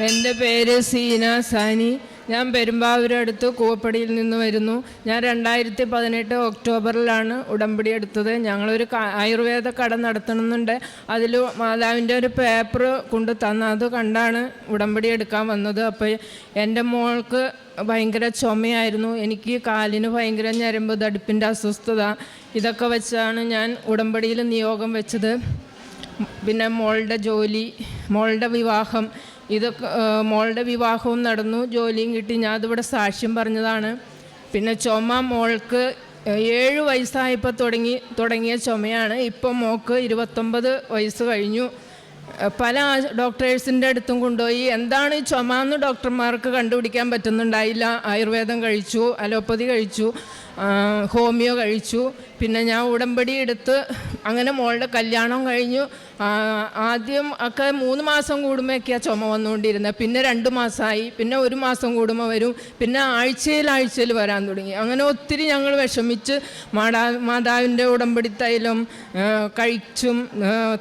എന്റെ പേര് സീന സാനി. ഞാൻ പെരുമ്പാവൂരടുത്ത് കൂവപ്പടിയിൽ നിന്ന് വരുന്നു. ഞാൻ രണ്ടായിരത്തി പതിനെട്ട് ഒക്ടോബറിലാണ് ഉടമ്പടി എടുത്തത്. ഞങ്ങളൊരു ആയുർവേദ കട നടത്തണമെന്നുണ്ട്. അതിൽ മാതാവിന്റെ ഒരു പേപ്പർ കൊണ്ട് തന്ന. അത് കണ്ടാണ് ഉടമ്പടി എടുക്കാൻ വന്നത്. അപ്പോൾ എന്റെ മോൾക്ക് ഭയങ്കര ചുമയായിരുന്നു. എനിക്ക് കാലിന് ഭയങ്കര ഞരമ്പ് തടുപ്പിന്റെ അസ്വസ്ഥത ഇതൊക്കെ വെച്ചാണ് ഞാൻ ഉടമ്പടിയിൽ നിയോഗം വെച്ചത്. പിന്നെ മോളുടെ ജോലി മോളുടെ വിവാഹം ഇതൊക്കെ മോളുടെ വിവാഹവും നടന്നു. ജോലിയും കിട്ടി. ഞാൻ അതിവിടെ സാക്ഷ്യം പറഞ്ഞതാണ്. പിന്നെ ചുമ മോൾക്ക് ഏഴ് വയസ്സായപ്പോൾ തുടങ്ങി തുടങ്ങിയ ചുമയാണ്. ഇപ്പം മോൾക്ക് ഇരുപത്തൊമ്പത് വയസ്സ് കഴിഞ്ഞു. പല ഡോക്ടേഴ്സിന്റെ അടുത്തും കൊണ്ടുപോയി. എന്താണ് ഈ ചുമ എന്ന് ഡോക്ടർമാർക്ക് കണ്ടുപിടിക്കാൻ പറ്റുന്നുണ്ടായില്ല? ആയുർവേദം കഴിച്ചു അലോപ്പതി കഴിച്ചു ഹോമിയോ കഴിച്ചു. പിന്നെ ഞാൻ ഉടമ്പടി എടുത്ത് അങ്ങനെ മോളുടെ കല്യാണം കഴിഞ്ഞു. ആദ്യം ഒക്കെ മൂന്ന് മാസം കൂടുമ്പോഴൊക്കെയാണ് ചുമ വന്നുകൊണ്ടിരുന്നത് പിന്നെ രണ്ട് മാസമായി. പിന്നെ ഒരു മാസം കൂടുമ്പോൾ വരും. പിന്നെ ആഴ്ചയിൽ ആഴ്ചയിൽ വരാൻ തുടങ്ങി. അങ്ങനെ ഒത്തിരി ഞങ്ങൾ വിഷമിച്ച് മാതാ മാതാവിന്റെ ഉടമ്പടി തൈലം കഴിച്ചും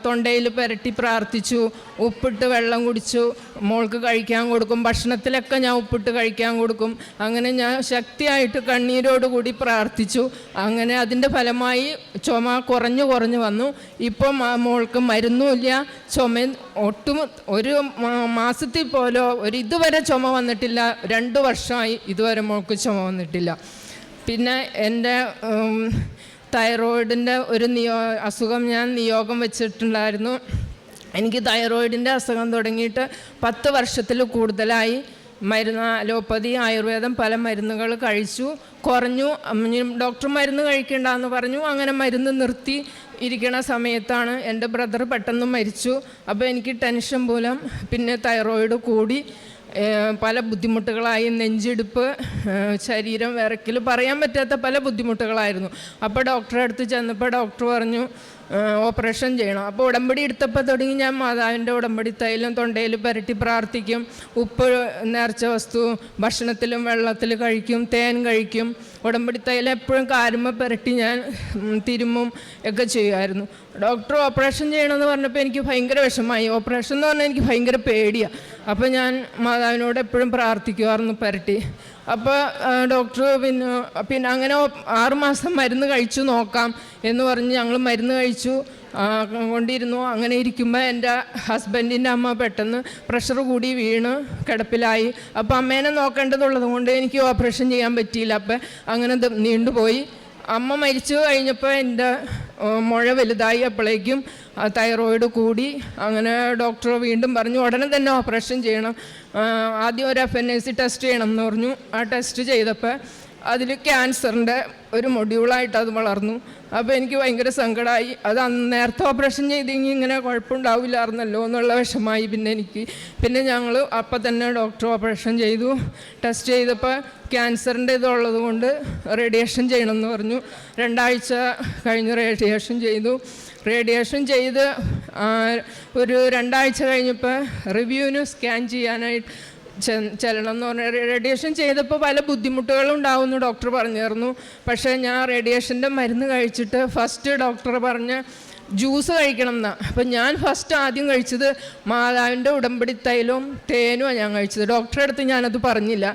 തൊണ്ടയിൽ പുരട്ടി പ്രാർത്ഥിച്ചു. ഉപ്പിട്ട് വെള്ളം കുടിച്ചു. മോൾക്ക് കഴിക്കാൻ കൊടുക്കും. ഭക്ഷണത്തിലൊക്കെ ഞാൻ ഉപ്പിട്ട് കഴിക്കാൻ കൊടുക്കും. അങ്ങനെ ഞാൻ ശക്തിയായിട്ട് കണ്ണീരോടുകൂടി പ്രാർത്ഥിച്ചു. അങ്ങനെ അതിന്റെ ഫലമായി ചുമ കുറഞ്ഞു കുറഞ്ഞു വന്നു. ഇപ്പം മോൾക്ക് മരുന്നുമില്ല. ചുമ ഒട്ടും ഒരു മാസത്തിൽ പോലോ ഒരു ഇതുവരെ ചുമ വന്നിട്ടില്ല. രണ്ട് വർഷമായി ഇതുവരെ മോൾക്ക് ചുമ വന്നിട്ടില്ല. പിന്നെ എന്റെ തൈറോയിഡിന്റെ ഒരു നിയോ അസുഖം ഞാൻ നിയോഗം വെച്ചിട്ടുണ്ടായിരുന്നു. എനിക്ക് തൈറോയിഡിന്റെ അസുഖം തുടങ്ങിയിട്ട് പത്ത് വർഷത്തിൽ കൂടുതലായി. മരുന്ന് അലോപ്പതി ആയുർവേദം പല മരുന്നുകൾ കഴിച്ചു കുറഞ്ഞു. ഡോക്ടർ മരുന്ന് കഴിക്കണ്ടെന്ന് പറഞ്ഞു. അങ്ങനെ മരുന്ന് നിർത്തി ഇരിക്കണ സമയത്താണ് എന്റെ ബ്രദർ പെട്ടെന്ന് മരിച്ചു. അപ്പോൾ എനിക്ക് ടെൻഷൻ മൂലം പിന്നെ തൈറോയിഡ് കൂടി. പല ബുദ്ധിമുട്ടുകളായി നെഞ്ചിടിപ്പ് ശരീരം വിറക്കൽ പറയാൻ പറ്റാത്ത പല ബുദ്ധിമുട്ടുകളായിരുന്നു. അപ്പോൾ ഡോക്ടറെ അടുത്ത് ചെന്നപ്പോൾ ഡോക്ടർ പറഞ്ഞു ഓപ്പറേഷൻ ചെയ്യണം. അപ്പോൾ ഉടമ്പടി എടുത്തപ്പോൾ തുടങ്ങി ഞാൻ മാതാവിന്റെ ഉടമ്പടി തൈലും തൊണ്ടയിൽ പുരട്ടി പ്രാർത്ഥിക്കും. ഉപ്പ് നേർച്ച വസ്തു ഭക്ഷണത്തിലും വെള്ളത്തിൽ കഴിക്കും തേൻ കഴിക്കും. ഉടമ്പടി തൈലം എപ്പോഴും കാരുമ്മ പുരട്ടി ഞാൻ തിരുമ്മും ഒക്കെ ചെയ്യുമായിരുന്നു. ഡോക്ടർ ഓപ്പറേഷൻ ചെയ്യണമെന്ന് പറഞ്ഞപ്പോൾ എനിക്ക് ഭയങ്കര വിഷമമായി. ഓപ്പറേഷൻ എന്ന് പറഞ്ഞാൽ എനിക്ക് ഭയങ്കര പേടിയാണ് അപ്പോൾ ഞാൻ മാതാവിനോട് എപ്പോഴും പ്രാർത്ഥിക്കുമായിരുന്നു പെരട്ടി. അപ്പോൾ ഡോക്ടർ പിന്നെ പിന്നെ അങ്ങനെ ആറുമാസം മരുന്ന് കഴിച്ചു നോക്കാം എന്ന് പറഞ്ഞ് ഞങ്ങൾ മരുന്ന് കഴിച്ചു. കൊണ്ടിരുന്നു. അങ്ങനെ ഇരിക്കുമ്പോൾ എന്റെ ഹസ്ബൻഡിന്റെ അമ്മ പെട്ടെന്ന് പ്രഷർ കൂടി വീണ് കിടപ്പിലായി. അപ്പോൾ അമ്മേനെ നോക്കേണ്ടതുള്ളത് കൊണ്ട് എനിക്ക് ഓപ്പറേഷൻ ചെയ്യാൻ പറ്റിയില്ല. അപ്പം അങ്ങനെ നീണ്ടുപോയി. അമ്മ മരിച്ചു കഴിഞ്ഞപ്പോൾ എന്റെ മുഴ വലുതായി. അപ്പോഴേക്കും തൈറോയിഡ് കൂടി. അങ്ങനെ ഡോക്ടർ വീണ്ടും പറഞ്ഞു ഉടനെ തന്നെ ഓപ്പറേഷൻ ചെയ്യണം. ആദ്യം ഒരു എഫ് എൻ സി ടെസ്റ്റ് ചെയ്യണം എന്ന് പറഞ്ഞു. ആ ടെസ്റ്റ് ചെയ്തപ്പോൾ അതിൽ ക്യാൻസറിന്റെ ഒരു മൊഡ്യൂളായിട്ട് അത് വളർന്നു. അപ്പോൾ എനിക്ക് ഭയങ്കര സങ്കടമായി. അത് നേരത്തെ ഓപ്പറേഷൻ ചെയ്തെങ്കിൽ ഇങ്ങനെ കുഴപ്പമുണ്ടാവില്ലായിരുന്നല്ലോ എന്നുള്ള വിഷമായി പിന്നെ എനിക്ക്. പിന്നെ ഞങ്ങൾ അപ്പം തന്നെ ഡോക്ടർ ഓപ്പറേഷൻ ചെയ്തു. ടെസ്റ്റ് ചെയ്തപ്പോൾ ക്യാൻസറിന്റെ ഇതുള്ളത് കൊണ്ട് റേഡിയേഷൻ ചെയ്യണമെന്ന് പറഞ്ഞു. രണ്ടാഴ്ച കഴിഞ്ഞ് റേഡിയേഷൻ ചെയ്തു. റേഡിയേഷൻ ചെയ്ത് ഒരു രണ്ടാഴ്ച കഴിഞ്ഞപ്പോൾ റിവ്യൂവിന് സ്കാൻ ചെയ്യാനായിട്ട് ചെല്ലണം എന്ന് പറഞ്ഞാൽ റേഡിയേഷൻ ചെയ്തപ്പോൾ പല ബുദ്ധിമുട്ടുകളും ഉണ്ടാവുമെന്ന് ഡോക്ടർ പറഞ്ഞിരുന്നു. പക്ഷേ ഞാൻ റേഡിയേഷന്റെ മരുന്ന് കഴിച്ചിട്ട് ഫസ്റ്റ് ഡോക്ടർ പറഞ്ഞ ജ്യൂസ് കഴിക്കണം എന്നാ അപ്പം ഞാൻ ഫസ്റ്റ് ആദ്യം കഴിച്ചത് മാതാവിന്റെ ഉടമ്പടി തൈലവും തേനുമാണ് ഞാൻ കഴിച്ചത്. ഡോക്ടറെ അടുത്ത് ഞാനത് പറഞ്ഞില്ല.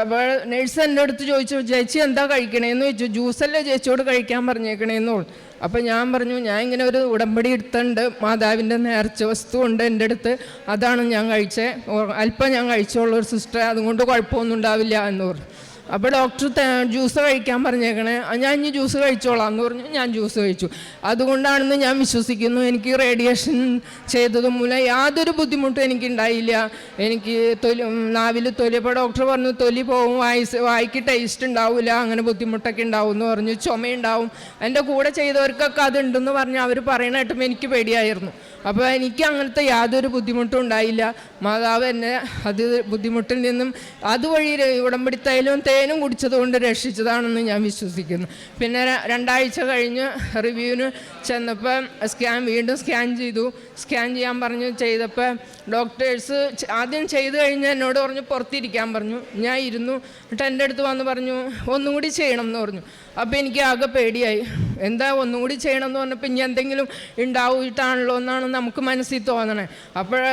അപ്പോൾ നേഴ്സ് എന്റെ അടുത്ത് ചോദിച്ചു ചേച്ചി എന്താ കഴിക്കണേന്ന് ചോദിച്ചു. ജ്യൂസല്ലേ ചേച്ചിയോട് കഴിക്കാൻ പറഞ്ഞേക്കണേന്നു അപ്പോൾ ഞാൻ പറഞ്ഞു ഞാൻ ഇങ്ങനെ ഒരു ഉടമ്പടി എടുത്തുണ്ട് മാതാവിന്റെ നേർച്ച വസ്തു ഉണ്ട് എന്റെ അടുത്ത്. അതാണ് ഞാൻ കഴിച്ചത് അല്പം ഞാൻ കഴിച്ചോളൂ ഒരു സിസ്റ്റർ അതുകൊണ്ട് കുഴപ്പമൊന്നും ഉണ്ടാവില്ല എന്ന് പറഞ്ഞു. അപ്പോൾ ഡോക്ടർ ജ്യൂസ് കഴിക്കാൻ പറഞ്ഞേക്കണേ. ഞാൻ ഇനി ജ്യൂസ് കഴിച്ചോളാം എന്ന് പറഞ്ഞു. ഞാൻ ജ്യൂസ് കഴിച്ചു. അതുകൊണ്ടാണെന്ന് ഞാൻ വിശ്വസിക്കുന്നു. എനിക്ക് റേഡിയേഷൻ ചെയ്തത് മൂലം യാതൊരു ബുദ്ധിമുട്ടും എനിക്ക് ഉണ്ടായില്ല എനിക്ക് തൊലി നാവിൽ തൊലി അപ്പോൾ ഡോക്ടർ പറഞ്ഞു തൊലി പോവും വായിസ് വായിക്ക് ടേസ്റ്റ് ഉണ്ടാവില്ല അങ്ങനെ ബുദ്ധിമുട്ടൊക്കെ ഉണ്ടാവും എന്ന് പറഞ്ഞു. ചുമയുണ്ടാവും. എന്റെ കൂടെ ചെയ്തവർക്കൊക്കെ അതുണ്ടെന്ന് പറഞ്ഞ് അവർ പറയണ കേട്ടപ്പോൾ എനിക്ക് പേടിയായിരുന്നു. അപ്പോൾ എനിക്ക് അങ്ങനത്തെ യാതൊരു ബുദ്ധിമുട്ടും ഉണ്ടായില്ല. മാതാവ് എന്നെ അത് ബുദ്ധിമുട്ടിൽ നിന്നും അതുവഴി ര- ഉടമ്പടി തൈലവും തേനും തേനും കുടിച്ചതുകൊണ്ട് രക്ഷിച്ചതാണെന്ന് ഞാൻ വിശ്വസിക്കുന്നു. പിന്നെ രണ്ടാഴ്ച കഴിഞ്ഞ് റിവ്യൂവിന് ചെന്നപ്പോൾ സ്കാൻ വീണ്ടും സ്കാൻ ചെയ്തു. സ്കാൻ ചെയ്യാൻ പറഞ്ഞു ചെയ്തപ്പോൾ ഡോക്ടേഴ്സ് ആദ്യം ചെയ്തു കഴിഞ്ഞ് എന്നോട് പറഞ്ഞു പുറത്തിരിക്കാൻ പറഞ്ഞു. ഞാൻ ഇരുന്നു. എന്നിട്ട് എന്റെ അടുത്ത് വന്ന് പറഞ്ഞു ഒന്നും കൂടി ചെയ്യണം എന്ന് പറഞ്ഞു. അപ്പോൾ എനിക്ക് ആകെ പേടിയായി. എന്താ ഒന്നും കൂടി ചെയ്യണം എന്ന് പറഞ്ഞപ്പോൾ ഇനി എന്തെങ്കിലും ഉണ്ടാവിട്ടാണല്ലോ എന്നാണ് നമുക്ക് മനസ്സിൽ തോന്നണേ. അപ്പോഴേ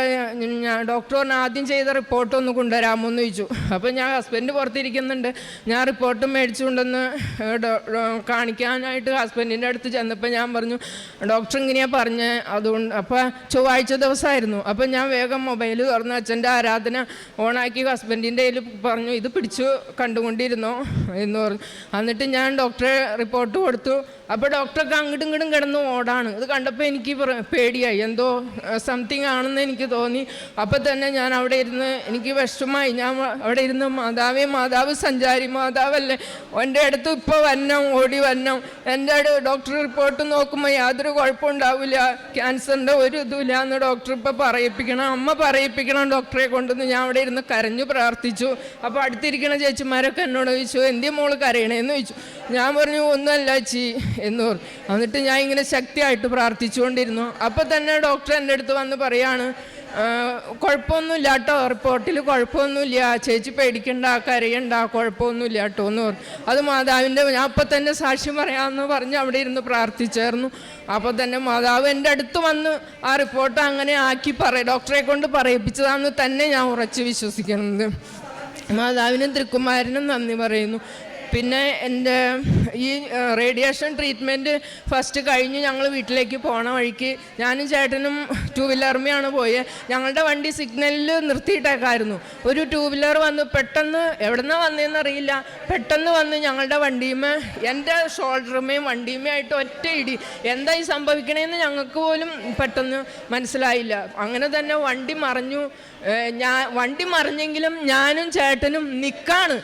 ഞാൻ ഡോക്ടറിന് ആദ്യം ചെയ്ത റിപ്പോർട്ട് ഒന്ന് കൊണ്ടുവരാമോ എന്ന് ചോദിച്ചു. അപ്പോൾ ഞാൻ ഹസ്ബൻഡ് പുറത്തിരിക്കുന്നുണ്ട്. ഞാൻ റിപ്പോർട്ട് മേടിച്ചുകൊണ്ടെന്ന് കാണിക്കാനായിട്ട് ഹസ്ബൻഡിന്റെ അടുത്ത് ചെന്നപ്പോൾ ഞാൻ പറഞ്ഞു ഡോക്ടർ ഇങ്ങനെയാണ് പറഞ്ഞത് അതുകൊണ്ട് അപ്പോൾ ചൊവ്വാഴ്ച ദിവസമായിരുന്നു അപ്പോൾ ഞാൻ വേഗം മൊബൈൽ തുറന്ന് അച്ഛന്റെ ആരാധന ഓണാക്കി ഹസ്ബൻഡിന്റെ കയ്യിൽ പറഞ്ഞു ഇത് പിടിച്ചു കണ്ടുകൊണ്ടിരുന്നോ? എന്ന് പറഞ്ഞു. എന്നിട്ട് ഞാൻ ഡോക്ടറെ റിപ്പോർട്ട് കൊടുത്തു. അപ്പോൾ ഡോക്ടറൊക്കെ അങ്ങോട്ടും ഇങ്ങോട്ടും കിടന്ന് ഓടാണ്. അത് കണ്ടപ്പോൾ എനിക്ക് പേടിയായി. എന്തോ സംതിങ് ആണെന്ന് എനിക്ക് തോന്നി. അപ്പോൾ തന്നെ ഞാൻ അവിടെ ഇരുന്ന് എനിക്ക് വിഷമമായി. ഞാൻ അവിടെ ഇരുന്ന് മാതാവേ മാതാവ് സഞ്ചാരി മാതാവല്ലേ എന്റെ അടുത്ത് ഇപ്പോൾ വരണം ഓടി വരണം. എന്റെ അടുത്ത് ഡോക്ടർ റിപ്പോർട്ട് നോക്കുമ്പോൾ യാതൊരു കുഴപ്പമുണ്ടാവില്ല. ക്യാൻസറിന്റെ ഒരു ഇതുമില്ല എന്ന് ഡോക്ടർ ഇപ്പോൾ പറയിപ്പിക്കണം. അമ്മ പറയിപ്പിക്കണം ഡോക്ടറെ കൊണ്ടെന്ന് ഞാൻ അവിടെ ഇരുന്ന് കരഞ്ഞു പ്രാർത്ഥിച്ചു. അപ്പോൾ അടുത്തിരിക്കുന്ന ചേച്ചിമാരൊക്കെ എന്നോട് ചോദിച്ചു എന്തിയ മോൾ കരയണേന്ന് ചോദിച്ചു. ഞാൻ പറഞ്ഞു ഒന്നുമല്ല ചി എന്ന് പറഞ്ഞു. എന്നിട്ട് ഞാൻ ഇങ്ങനെ ശക്തിയായിട്ട് പ്രാർത്ഥിച്ചുകൊണ്ടിരുന്നു. അപ്പോൾ തന്നെ ഡോക്ടർ എന്റെ അടുത്ത് വന്ന് പറയാണ് "ആ, കുഴപ്പമൊന്നുമില്ല കേട്ടോ റിപ്പോർട്ടിൽ കുഴപ്പമൊന്നുമില്ല. ചേച്ചി പേടിക്കണ്ട കരയണ്ട കുഴപ്പമൊന്നുമില്ല കേട്ടോ എന്ന് പറഞ്ഞു. അത് മാതാവിന്റെ ഞാൻ അപ്പം തന്നെ സാക്ഷ്യം പറയാമെന്ന് പറഞ്ഞ് അവിടെ ഇരുന്ന് പ്രാർത്ഥിച്ചായിരുന്നു. അപ്പോൾ തന്നെ മാതാവ് എന്റെ അടുത്ത് വന്ന് ആ റിപ്പോർട്ട് അങ്ങനെ ആക്കി പറ ഡോക്ടറെ കൊണ്ട് പറയിപ്പിച്ചതാണെന്ന് തന്നെ ഞാൻ ഉറച്ച് വിശ്വസിക്കുന്നത് മാതാവിനും തൃക്കുമാരനും നന്ദി പറയുന്നു. പിന്നെ എന്റെ ഈ റേഡിയേഷൻ ട്രീറ്റ്മെന്റ് ഫസ്റ്റ് കഴിഞ്ഞ് ഞങ്ങൾ വീട്ടിലേക്ക് പോണ വഴിക്ക് ഞാനും ചേട്ടനും ടൂ വീലർമയാണ് പോയത് ഞങ്ങളുടെ വണ്ടി സിഗ്നലിൽ നിർത്തിയിട്ടേക്കായിരുന്നു. ഒരു ടൂ വീലർ വന്ന് പെട്ടെന്ന് എവിടെ നിന്നാണ് വന്നതെന്ന് അറിയില്ല. പെട്ടെന്ന് വന്ന് ഞങ്ങളുടെ വണ്ടിയുമേ എന്റെ ഷോൾഡറുമേയും വണ്ടിയുമേ ആയിട്ട് ഒറ്റ ഇടി. എന്തായി സംഭവിക്കണേന്ന് ഞങ്ങൾക്ക് പോലും പെട്ടെന്ന് മനസ്സിലായില്ല. അങ്ങനെ തന്നെ വണ്ടി മറിഞ്ഞു. ഞാൻ വണ്ടി മറിഞ്ഞെങ്കിലും ഞാനും ചേട്ടനും നിൽക്കാണ്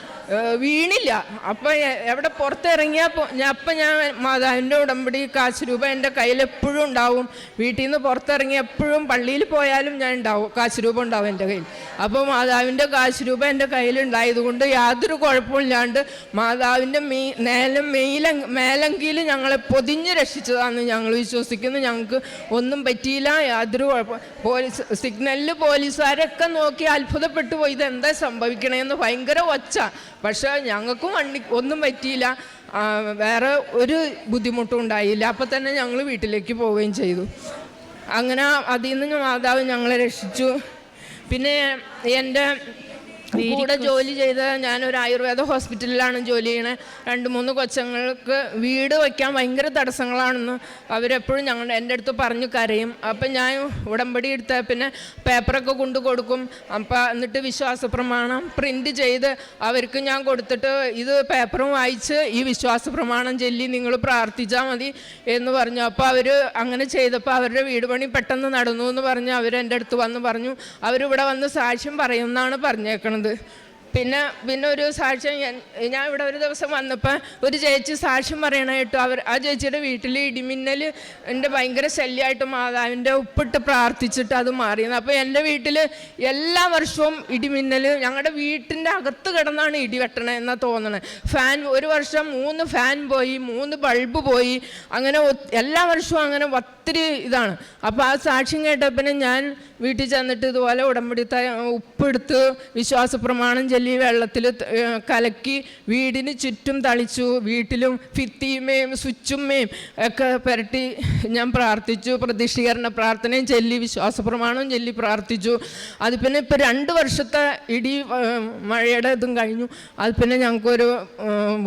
വീണില്ല. അപ്പം എവിടെ പുറത്തിറങ്ങിയാൽ ഞാൻ അപ്പം ഞാൻ മാതാവിന്റെ ഉടമ്പടി കാശ് രൂപ എന്റെ കയ്യിൽ എപ്പോഴും ഉണ്ടാവും. വീട്ടിൽ നിന്ന് പുറത്തിറങ്ങി എപ്പോഴും പള്ളിയിൽ പോയാലും ഞാൻ ഉണ്ടാവും. കാശ് രൂപ ഉണ്ടാവും എന്റെ കയ്യിൽ. അപ്പോൾ മാതാവിന്റെ കാശ് രൂപ എന്റെ കയ്യിലുണ്ടായതുകൊണ്ട് യാതൊരു കുഴപ്പമില്ലാണ്ട് മാതാവിന്റെ മീ നേലം മെയില മേലങ്കിയിൽ ഞങ്ങളെ പൊതിഞ്ഞ് രക്ഷിച്ചതാണെന്ന് ഞങ്ങൾ വിശ്വസിക്കുന്നു. ഞങ്ങൾക്ക് ഒന്നും പറ്റിയില്ല. യാതൊരു കുഴപ്പം പോലീസ് സിഗ്നലിൽ പോലീസുകാരൊക്കെ നോക്കി അത്ഭുതപ്പെട്ടു പോയി. ഇതെന്താ സംഭവിക്കണേന്ന് ഭയങ്കര ഒച്ച. പക്ഷേ ഞങ്ങൾക്കും വണ്ടി ഒന്നും പറ്റിയില്ല. വേറെ ഒരു ബുദ്ധിമുട്ടും ഉണ്ടായില്ല. അപ്പം തന്നെ ഞങ്ങൾ വീട്ടിലേക്ക് പോവുകയും ചെയ്തു. അങ്ങനെ അതിൽ നിന്ന് മാതാവ് ഞങ്ങളെ രക്ഷിച്ചു. പിന്നെ എന്റെ കൂടെ ജോലി ചെയ്ത ഞാനൊരു ആയുർവേദ ഹോസ്പിറ്റലിലാണ് ജോലി ചെയ്യണത് രണ്ട് മൂന്ന് കൊച്ചങ്ങൾക്ക് വീട് വയ്ക്കാൻ ഭയങ്കര തടസ്സങ്ങളാണെന്ന് അവരെപ്പോഴും ഞങ്ങളുടെ എന്റെ അടുത്ത് പറഞ്ഞു കരയും. അപ്പം ഞാൻ ഉടമ്പടി എടുത്ത പിന്നെ പേപ്പറൊക്കെ കൊണ്ടു കൊടുക്കും. അപ്പം എന്നിട്ട് വിശ്വാസ പ്രമാണം പ്രിന്റ് ചെയ്ത് അവർക്ക് ഞാൻ കൊടുത്തിട്ട് ഇത് പേപ്പറും വായിച്ച് ഈ വിശ്വാസ പ്രമാണം ചൊല്ലി നിങ്ങൾ പ്രാർത്ഥിച്ചാൽ മതി എന്ന് പറഞ്ഞു. അപ്പോൾ അവർ അങ്ങനെ ചെയ്തപ്പോൾ അവരുടെ വീട് പണി പെട്ടെന്ന് നടന്നു എന്ന് പറഞ്ഞ് അവർ എന്റെ അടുത്ത് വന്ന് പറഞ്ഞു. അവരിവിടെ വന്ന് സാക്ഷ്യം പറയുമെന്നാണ് പറഞ്ഞേക്കണത്. வந்து പിന്നെ പിന്നെ ഒരു സാക്ഷ്യം ഞാൻ ഞാൻ ഇവിടെ ഒരു ദിവസം വന്നപ്പോൾ ഒരു ചേച്ചി സാക്ഷ്യം പറയണായിട്ട് അവർ ആ ചേച്ചിയുടെ വീട്ടിൽ ഇടിമിന്നൽ എന്റെ ഭയങ്കര ശല്യമായിട്ട് മാതാവിന്റെ ഉപ്പിട്ട് പ്രാർത്ഥിച്ചിട്ട് അത് മാറിയത് അപ്പോൾ എന്റെ വീട്ടിൽ എല്ലാ വർഷവും ഇടിമിന്നൽ ഞങ്ങളുടെ വീട്ടിന്റെ അകത്ത് കിടന്നാണ് ഇടി വെട്ടണേ എന്നാ തോന്നണത് ഫാൻ ഒരു വർഷം മൂന്ന് ഫാൻ പോയി മൂന്ന് ബൾബ് പോയി അങ്ങനെ എല്ലാ വർഷവും അങ്ങനെ ഒത്തിരി ഇതാണ്. അപ്പോൾ ആ സാക്ഷ്യം കേട്ടപ്പോൾ ഞാൻ വീട്ടിൽ ചെന്നിട്ട് ഇതുപോലെ ഉടമ്പടി ഉപ്പെടുത്ത് വിശ്വാസ പ്രമാണം ചൊല്ലി വെള്ളത്തിൽ കലക്കി വീടിന് ചുറ്റും തളിച്ചു വീട്ടിലും ഭിത്തിയുമേയും സ്വിച്ചുമേയും ഒക്കെ പുരട്ടി ഞാൻ പ്രാർത്ഥിച്ചു പ്രതിഷ്ഠീകരണ പ്രാർത്ഥനയും ചൊല്ലി വിശ്വാസ പ്രമാണവും ചൊല്ലി പ്രാർത്ഥിച്ചു. അത് പിന്നെ ഇപ്പോൾ രണ്ട് വർഷത്തെ ഇടി മഴയുടെ ഇതും കഴിഞ്ഞു. അത് പിന്നെ ഞങ്ങൾക്കൊരു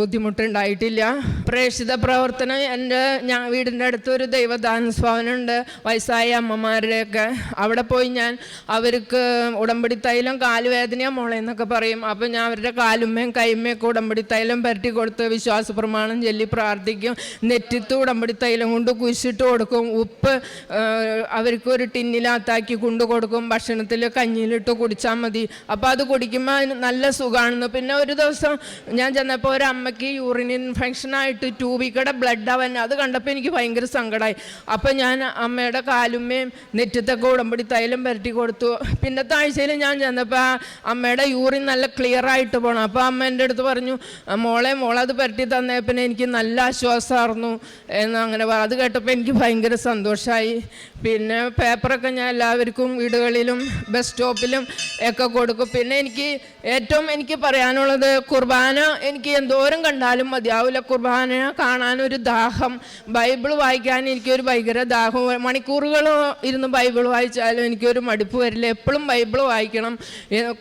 ബുദ്ധിമുട്ടുണ്ടായിട്ടില്ല. പ്രേക്ഷിത പ്രവർത്തനം എന്റെ ഞാൻ വീടിന്റെ അടുത്ത് ഒരു ദൈവദാന ഭവനമുണ്ട് വയസ്സായ അമ്മമാരുടെയൊക്കെ. അവിടെ പോയി ഞാൻ അവർക്ക് ഉടമ്പടി തൈലം കാലുവേദനയാണ് മുളയെന്നൊക്കെ പറയും. അപ്പം ഞാൻ അവരുടെ കാലുമ്മയും കൈമ്മയൊക്കെ ഉടമ്പടി തൈലം പരട്ടി കൊടുത്ത് വിശ്വാസ പ്രമാണം ചൊല്ലി പ്രാർത്ഥിക്കും. നെറ്റിത്ത് ഉടമ്പടി തൈലം കൊണ്ട് കുശിട്ട് കൊടുക്കും. ഉപ്പ് അവർക്ക് ഒരു ടിന്നിലാത്താക്കി കൊണ്ടു കൊടുക്കും. ഭക്ഷണത്തിൽ കഞ്ഞിയിലിട്ട് കുടിച്ചാൽ മതി. അപ്പോൾ അത് കുടിക്കുമ്പോൾ നല്ല സുഖമാണെന്ന് പിന്നെ ഒരു ദിവസം ഞാൻ ചെന്നപ്പോൾ ഒരു അമ്മയ്ക്ക് യൂറിൻ ഇൻഫെക്ഷനായിട്ട് ട്യൂബിക്കടെ ബ്ലഡ് അവൻ അത് കണ്ടപ്പോൾ എനിക്ക് ഭയങ്കര സങ്കടമായി അപ്പോൾ ഞാൻ അമ്മയുടെ കാലുമ്മയും നെറ്റത്തൊക്കെ ഉടമ്പടി തൈലം പരട്ടി കൊടുത്തു. പിന്നത്തെ ആഴ്ചയിൽ ഞാൻ ചെന്നപ്പോൾ അമ്മയുടെ യൂറിൻ നല്ല ക്ലിയർ ആയിട്ട് പോകണം അപ്പോൾ അമ്മ എന്റെ അടുത്ത് പറഞ്ഞു "ആ, മോളെ മോളത് പരട്ടി തന്നേ പിന്നെ എനിക്ക് നല്ല ആശ്വാസമായിരുന്നു എന്ന് അങ്ങനെ അത് കേട്ടപ്പോൾ എനിക്ക് ഭയങ്കര സന്തോഷമായി പിന്നെ പേപ്പറൊക്കെ ഞാൻ എല്ലാവർക്കും വീടുകളിലും ബസ് സ്റ്റോപ്പിലും ഒക്കെ കൊടുക്കും. പിന്നെ എനിക്ക് ഏറ്റവും എനിക്ക് പറയാനുള്ളത് കുർബാന എനിക്ക് എന്തോരം കണ്ടാലും മതിയാവില്ല. കുർബാന കാണാനൊരു ദാഹം. ബൈബിൾ വായിക്കാൻ എനിക്കൊരു ഭയങ്കര ദാഹം. മണിക്കൂറുകൾ ഇരുന്ന് ബൈബിൾ വായിച്ചാലും എനിക്കൊരു മടുപ്പ് വരില്ല. എപ്പോഴും ബൈബിൾ വായിക്കണം.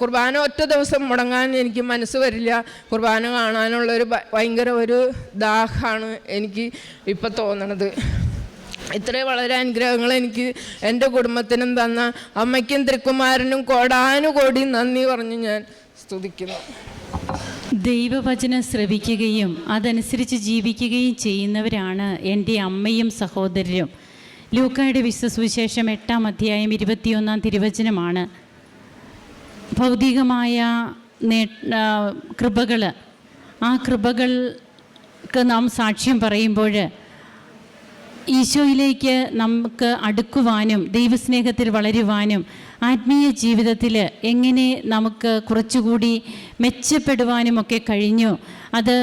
കുർബാന ഒറ്റ ദിവസം മുടങ്ങാൻ എനിക്ക് മനസ്സ് വരില്ല. കുർബാന കാണാനുള്ളൊരു ഒരു ഭയങ്കര ഒരു ദാഹാണ് എനിക്ക് ഇപ്പം തോന്നണത്. ഇത്രയും വളരെ അനുഗ്രഹങ്ങൾ എനിക്ക് എന്റെ കുടുംബത്തിനും തന്ന അമ്മയ്ക്കും തൃക്കുമാരനും കോടാനുകോടി നന്ദി പറഞ്ഞു ഞാൻ സ്തുതിക്കുന്നു. ദൈവവചനം ശ്രവിക്കുകയും അതനുസരിച്ച് ജീവിക്കുകയും ചെയ്യുന്നവരാണ് എന്റെ അമ്മയും സഹോദരരും. ലൂക്കായുടെ വിശ്വസുവിശേഷം എട്ടാം അധ്യായം ഇരുപത്തിയൊന്നാം തിരുവചനമാണ്. ഭൗതികമായ നേ കൃപകൾ ആ കൃപകൾക്ക് നാം സാക്ഷ്യം പറയുമ്പോൾ ഈശോയിലേക്ക് നമുക്ക് അടുക്കുവാനും ദൈവസ്നേഹത്തിൽ വളരുവാനും ആത്മീയ ജീവിതത്തിൽ എങ്ങനെ നമുക്ക് കുറച്ചുകൂടി മെച്ചപ്പെടുവാനും ഒക്കെ കഴിഞ്ഞു. അത്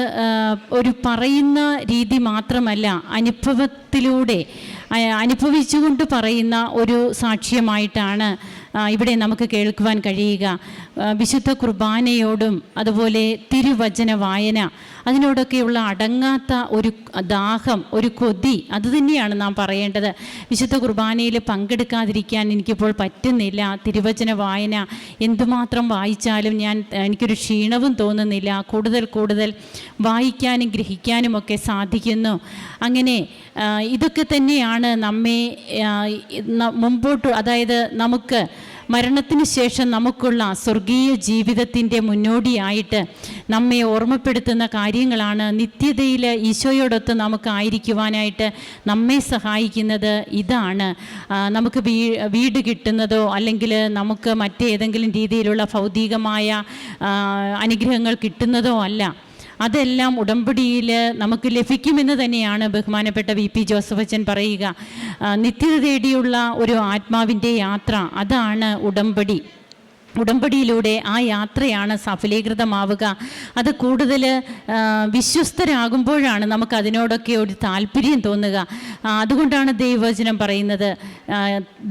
ഒരു പറയുന്ന രീതി മാത്രമല്ല അനുഭവത്തിലൂടെ അനുഭവിച്ചുകൊണ്ട് പറയുന്ന ഒരു സാക്ഷ്യമായിട്ടാണ് ഇവിടെ നമുക്ക് കേൾക്കുവാൻ കഴിയുക. വിശുദ്ധ കുർബാനയോടും അതുപോലെ തിരുവചന വായന അതിനോടൊക്കെയുള്ള അടങ്ങാത്ത ഒരു ദാഹം ഒരു കൊതി അത് തന്നെയാണ് നാം പറയേണ്ടത്. വിശുദ്ധ കുർബാനയിൽ പങ്കെടുക്കാതിരിക്കാൻ എനിക്കിപ്പോൾ പറ്റുന്നില്ല. തിരുവചന വായന എന്തുമാത്രം വായിച്ചാലും ഞാൻ എനിക്കൊരു ക്ഷീണവും തോന്നുന്നില്ല. കൂടുതൽ കൂടുതൽ വായിക്കാനും ഗ്രഹിക്കാനുമൊക്കെ സാധിക്കുന്നു. അങ്ങനെ ഇതൊക്കെ തന്നെയാണ് നമ്മെ മുമ്പോട്ട് അതായത് നമുക്ക് മരണത്തിന് ശേഷം നമുക്കുള്ള സ്വർഗീയ ജീവിതത്തിന്റെ മുന്നോടിയായിട്ട് നമ്മെ ഓർമ്മപ്പെടുത്തുന്ന കാര്യങ്ങളാണ് നിത്യതയിൽ ഈശോയോടൊത്ത് നമുക്ക് ആയിരിക്കുവാനായിട്ട് നമ്മെ സഹായിക്കുന്നത് ഇതാണ്. നമുക്ക് വീട് കിട്ടുന്നതോ അല്ലെങ്കിൽ നമുക്ക് മറ്റേതെങ്കിലും രീതിയിലുള്ള ഭൗതികമായ അനുഗ്രഹങ്ങൾ കിട്ടുന്നതോ അല്ല. അതെല്ലാം ഉടമ്പടിയിൽ നമുക്ക് ലഭിക്കുമെന്ന് തന്നെയാണ് ബഹുമാനപ്പെട്ട വി പി ജോസഫ് അച്ഛൻ പറയുക. നിത്യത തേടിയുള്ള ഒരു ആത്മാവിന്റെ യാത്ര അതാണ് ഉടമ്പടി. ഉടമ്പടിയിലൂടെ ആ യാത്രയാണ് സഫലീകൃതമാവുക. അത് കൂടുതൽ വിശ്വസ്തരാകുമ്പോഴാണ് നമുക്ക് അതിനോടൊക്കെ ഒരു താല്പര്യം തോന്നുക. അതുകൊണ്ടാണ് ദൈവവചനം പറയുന്നത്.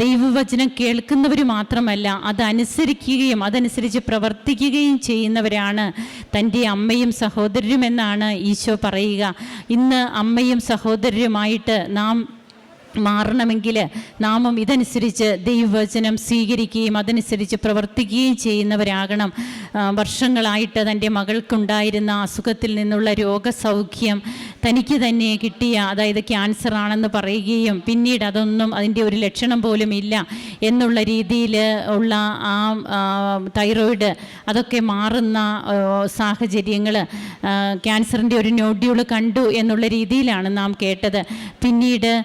ദൈവവചനം കേൾക്കുന്നവർ മാത്രമല്ല അതനുസരിക്കുകയും അതനുസരിച്ച് പ്രവർത്തിക്കുകയും ചെയ്യുന്നവരാണ് തന്റെ അമ്മയും സഹോദരരും എന്നാണ് ഈശോ പറയുക. ഇന്ന് അമ്മയും സഹോദരരുമായിട്ട് നാം മാറണമെങ്കിൽ നാമം ഇതനുസരിച്ച് ദൈവവചനം സ്വീകരിക്കുകയും അതനുസരിച്ച് പ്രവർത്തിക്കുകയും ചെയ്യുന്നവരാകണം. വർഷങ്ങളായിട്ട് തന്റെ മകൾക്കുണ്ടായിരുന്ന അസുഖത്തിൽ നിന്നുള്ള രോഗസൗഖ്യം തനിക്ക് തന്നെ കിട്ടിയ അതായത് ക്യാൻസർ ആണെന്ന് പറയുകയും പിന്നീട് അതൊന്നും അതിന്റെ ഒരു ലക്ഷണം പോലും ഇല്ല എന്നുള്ള രീതിയിൽ ഉള്ള ആ തൈറോയിഡ് അതൊക്കെ മാറുന്ന സാഹചര്യങ്ങൾ ക്യാൻസറിന്റെ ഒരു നോഡ്യൂൾ കണ്ടു എന്നുള്ള രീതിയിലാണ് നാം കേട്ടത്. പിന്നീട്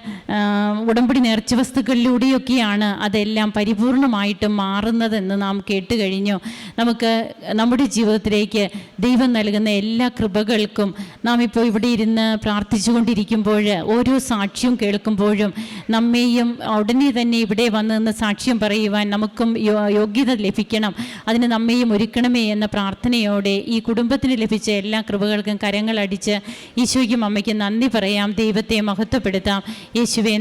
ഉടമ്പടി നേർച്ച വസ്തുക്കളിലൂടെയൊക്കെയാണ് അതെല്ലാം പരിപൂർണമായിട്ടും മാറുന്നതെന്ന് നാം കേട്ട് കഴിഞ്ഞു. നമുക്ക് നമ്മുടെ ജീവിതത്തിലേക്ക് ദൈവം നൽകുന്ന എല്ലാ കൃപകൾക്കും നാം ഇപ്പോൾ ഇവിടെ ഇരുന്ന് പ്രാർത്ഥിച്ചു കൊണ്ടിരിക്കുമ്പോൾ ഓരോ സാക്ഷ്യം കേൾക്കുമ്പോഴും നമ്മെയും ഉടനെ തന്നെ ഇവിടെ വന്ന് നിന്ന് സാക്ഷ്യം പറയുവാൻ നമുക്കും യോഗ്യത ലഭിക്കണം. അതിന് നമ്മെയും ഒരുക്കണമേ എന്ന പ്രാർത്ഥനയോടെ ഈ കുടുംബത്തിന് ലഭിച്ച എല്ലാ കൃപകൾക്കും കരങ്ങളടിച്ച് ഈശോയ്ക്കും അമ്മയ്ക്കും നന്ദി പറയാം. ദൈവത്തെ മഹത്വപ്പെടുത്താം. യേശുവെ